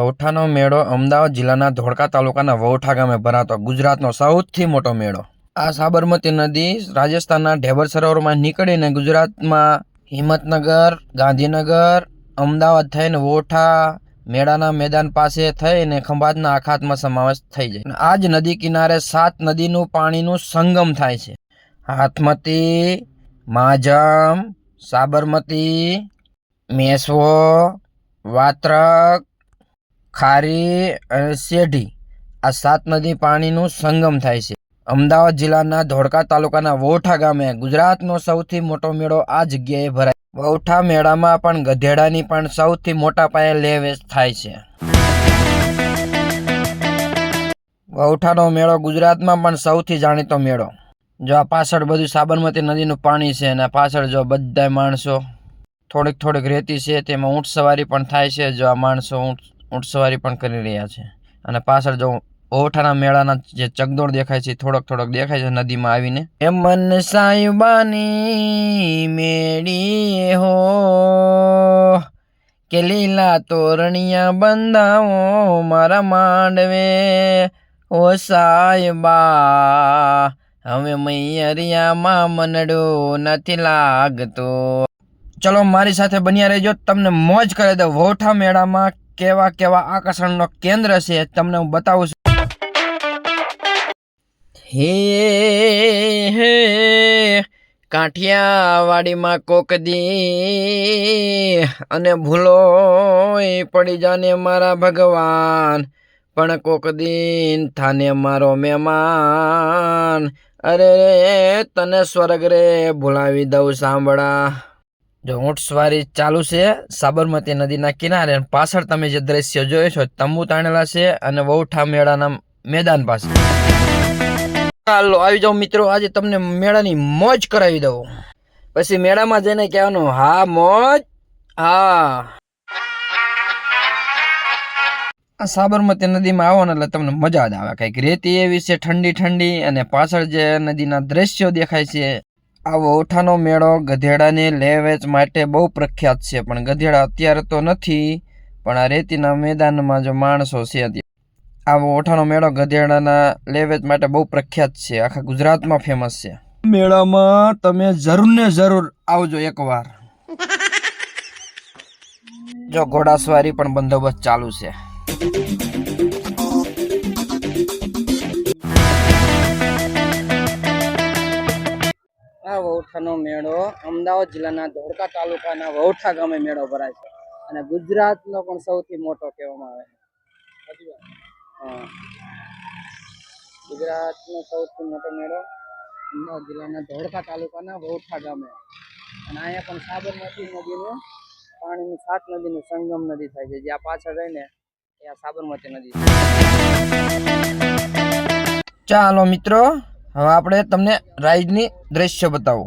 વૌઠાનો મેળો અમદાવાદ જિલ્લાના ધોળકા તાલુકાના વૌઠા ગામે ભરાતો. ગુજરાતનો સૌથી મોટો મેળો. આ સાબરમતી નદી રાજસ્થાનના ઢેબર સરોવરમાં નીકળીને ગુજરાતમાં હિંમતનગર, ગાંધીનગર, અમદાવાદ થઈને વોઠા મેળાના મેદાન પાસે થઈને ખંભાતના આખાતમાં સમાવેશ થઈ જાય. આ જ નદી કિનારે સાત નદીનું પાણીનું સંગમ થાય છે. હાથમતી, માજમ, સાબરમતી, મેસવો, વાત્રક ખારી શેઢી આ સાત નદી પાણીનું સંગમ થાય છે. અમદાવાદ જિલ્લાના ધોળકા તાલુકાના વૌઠા ગામે ગુજરાતનો સૌથી મોટો મેળો આ જગ્યાએ ભરાય. વૌઠા મેળામાં પણ ગધેડાની પણ સૌથી મોટા પાયે લેવેચ થાય છે. વૌઠાનો મેળો ગુજરાતમાં પણ સૌથી જાણીતો મેળો. જો આ પાછળ બધું સાબરમતી નદીનું પાણી છે અને પાછળ જો બધા માણસો થોડીક થોડીક રેતી છે તેમાં ઊંટ સવારી પણ થાય છે. જો આ માણસો ઊંટ ઊંટ સવારી પણ કરી રહ્યા છે. અને પાછળ જો ઓઠાના મેળાના જે ચગદોડ દેખાય છે થોડોક થોડોક દેખાય છે નદીમાં આવીને. એ મન સાહેબાની મેળી હો, કે લીલા તોરણિયા બંધાવો મારા માંડવે. ઓ સાયબા હવે મૈયરિયામાં મનડું નથી લાગતો. ચલો, મારી સાથે બન્યા રહેજો. તમને મોજ કરે દઉં. વોઠા મેળામાં કેવા કેવા આકર્ષણનો કેન્દ્ર છે તમને હું બતાવું છું. હે હે, કાઠિયાવાડીમાં કોક દી અને ભૂલો પડી જાને મારા ભગવાન. પણ કોક દિન થાને મારો મહેમાન. અરે રે, તને સ્વર્ગ રે ભૂલાવી દઉં સાંભળા. જો ઊંટ સવારી ચાલુ છે, સાબરમતી નદીના કિનારે પાછળ તમે જે દ્રશ્ય જોયો છો, તંબુ તાણેલા છે અને વૌઠા મેળાના મેદાન પાસે. ચાલો આવી જાઓ મિત્રો, આજે તમને મેળાની મોજ કરાવી દઉં. પછી મેળામાં જઈને કહેવાનું, હા, મોજ? હા. આ સાબરમતી નદીમાં આવો ને એટલે તમને મજા જ આવે. કંઈક રેતી એવી છે ઠંડી ઠંડી અને પાછળ જે નદીના દ્રશ્યો દેખાય છે આ વૌઠાનો મેળો ગધેડાને લે વેચ માટે બહુ પ્રખ્યાત છે પણ ગધેડા અત્યારે તો નથી પણ આ રેતીના મેદાનમાં જો માણસો છે આ વૌઠાનો મેળો ગધેડાના લે વેચ માટે બહુ પ્રખ્યાત છે આખા ગુજરાતમાં ફેમસ છે. મેળામાં તમે જરૂર ને જરૂર આવજો એકવાર. જો ઘોડાસવારી પણ બંદોબસ્ત ચાલુ છે. વૌઠાનો મેળો અમદાવાદ જિલ્લાના ધોળકા તાલુકાના વૌઠા ગામે મેળો ભરાય છે. અને ગુજરાતનો પણ સૌથી મોટો કહેવામાં આવે છે. ગુજરાતનો સૌથી મોટો મેળો અમદાવાદ જિલ્લાના ધોળકા તાલુકાના વૌઠા ગામે. અને અહીંયા પણ સાબરમતી નદીનું પાણીની સાત નદીનું સંગમ નદી થાય છે. જ્યાં પાછળ રહીને ત્યાં સાબરમતી નદી ચાલો મિત્રો હવે આપણે તમને રાઈડની દ્રશ્ય બતાવો.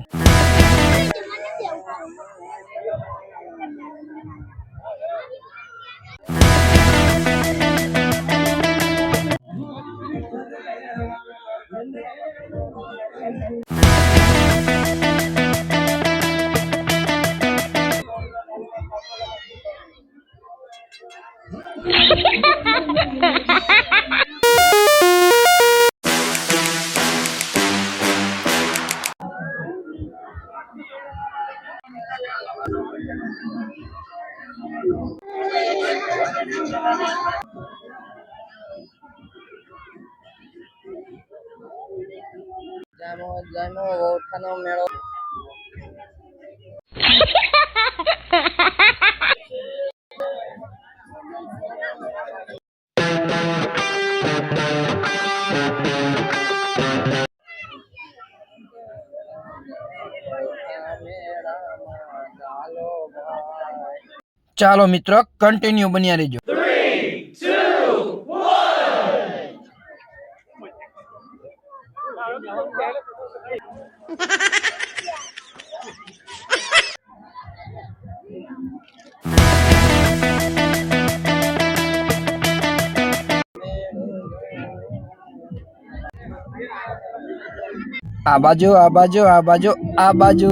જામો જામો વૌઠાનો મેળો ચાલો મિત્રો કન્ટિન્યુ બન્યા રહેજો. આ બાજુ આ બાજુ આ બાજુ આ બાજુ.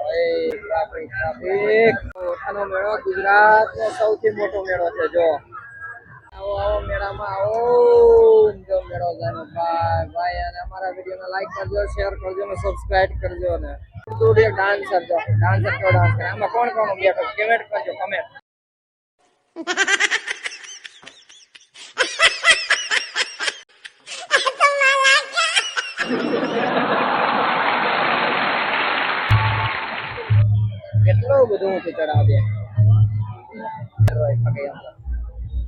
મેળો ગુજરાતનો સૌથી મોટો મેળો છે, જો. આવો આવો મેળામાં આવો, જો મેળો જાનો ભાઈ ભાઈ, અને અમારા વિડીયોને લાઈક કરજો શેર કરજો ને સબસ્ક્રાઇબ કરજો ને તું ડાન્સર જો. ડાન્સર કયો ડાન્સ કોણ કોણ બેઠો કમેન્ટ કરજો કમેન્ટ કેટલું બધું ઊંચું ચડાવે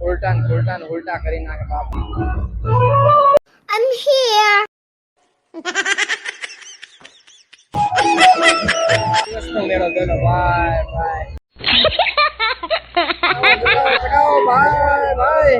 ઉલટા ને ઉલટા ને ઉલટા કરી નાખે બાપ I'm here. દિવસનો મેળો જોયો ભાઈ ભાઈ ચડાવો, ચડાવો, ભાઈ ભાઈ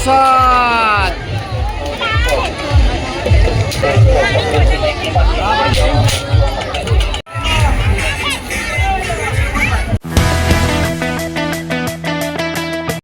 Headshot!